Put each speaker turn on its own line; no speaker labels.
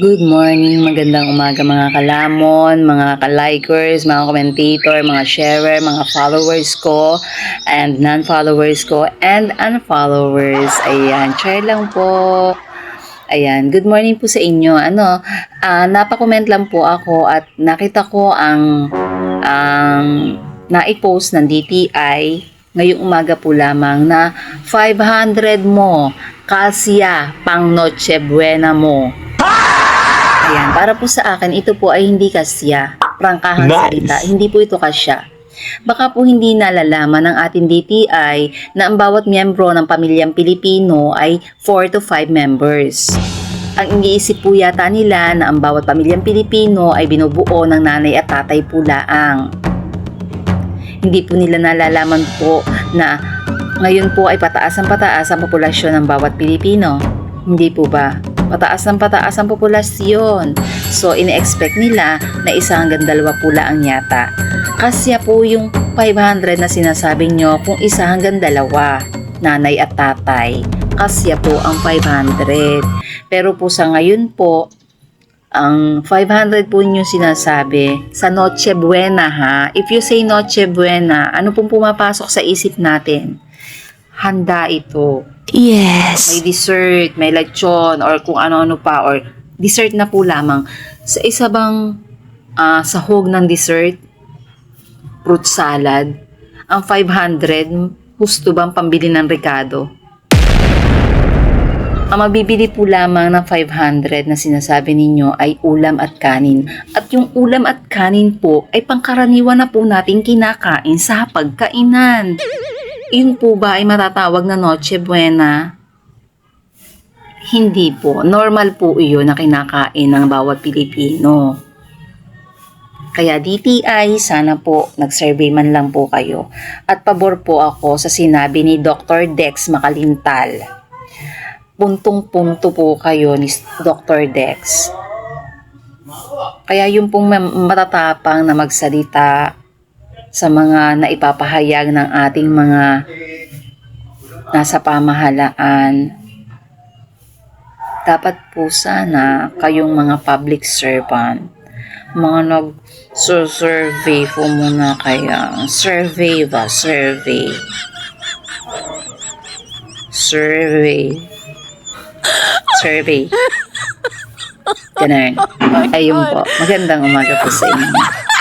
Good morning, magandang umaga mga kalamon, mga ka-likers, mga commentator, mga sharer, mga followers ko, and non-followers ko, and unfollowers. Ayan, share lang po. Ayan, good morning po sa inyo. Ano, ah napakomment lang po ako at nakita ko ang ang naipost ng DTI ngayong umaga po lamang na 500 mo kasya pang Noche Buena mo. Ayan, para po sa akin, ito po ay hindi kasya. Prangkahan
Nice.
salita, hindi po ito kasya. Baka po hindi nalalaman ng ating DTI na ang bawat miyembro ng pamilyang Pilipino ay 4 to 5 members. Ang iniisip po yata nila na ang bawat pamilyang Pilipino ay binubuo ng nanay at tatay po laang. Hindi po nila nalalaman po na ngayon po ay pataas ang pataas ang populasyon ng bawat Pilipino. Hindi po ba? Pataas ng pataas ang populasyon. So, ine-expect nila na isa hanggang dalawa po ang yata. Kasya po yung 500 na sinasabi nyo kung isa hanggang dalawa, nanay at tatay. Kasya po ang 500. Pero po sa ngayon po, ang 500 po yung sinasabi sa Noche Buena ha. If you say Noche Buena, ano pong pumapasok sa isip natin? Handa ito.
Yes.
May dessert, may lechon, or kung ano-ano pa, or dessert na po lamang. Sa isa bang ah, sahog ng dessert, fruit salad, ang 500, gusto bang pambili ng Ricardo? Ang mabibili po lamang ng 500 na sinasabi ninyo ay ulam at kanin. At yung ulam at kanin po ay pangkaraniwan na po nating kinakain sa pagkainan. Yun po ba ay matatawag na Noche Buena? Hindi po. Normal po iyon na kinakain ng bawat Pilipino. Kaya DTI, sana po nag-survey man lang po kayo. At pabor po ako sa sinabi ni Dr. Dex Makalintal. Puntong-punto po kayo ni Dr. Dex. Kaya yung pong ma- matatapang na magsalita sa mga naipapahayag ng ating mga nasa pamahalaan. Dapat po sana kayong mga public servant, mga nag-survey po muna kaya. Survey ba? Survey. Survey. Survey. Ganun. Ayun po. Magandang umaga po sa inyo.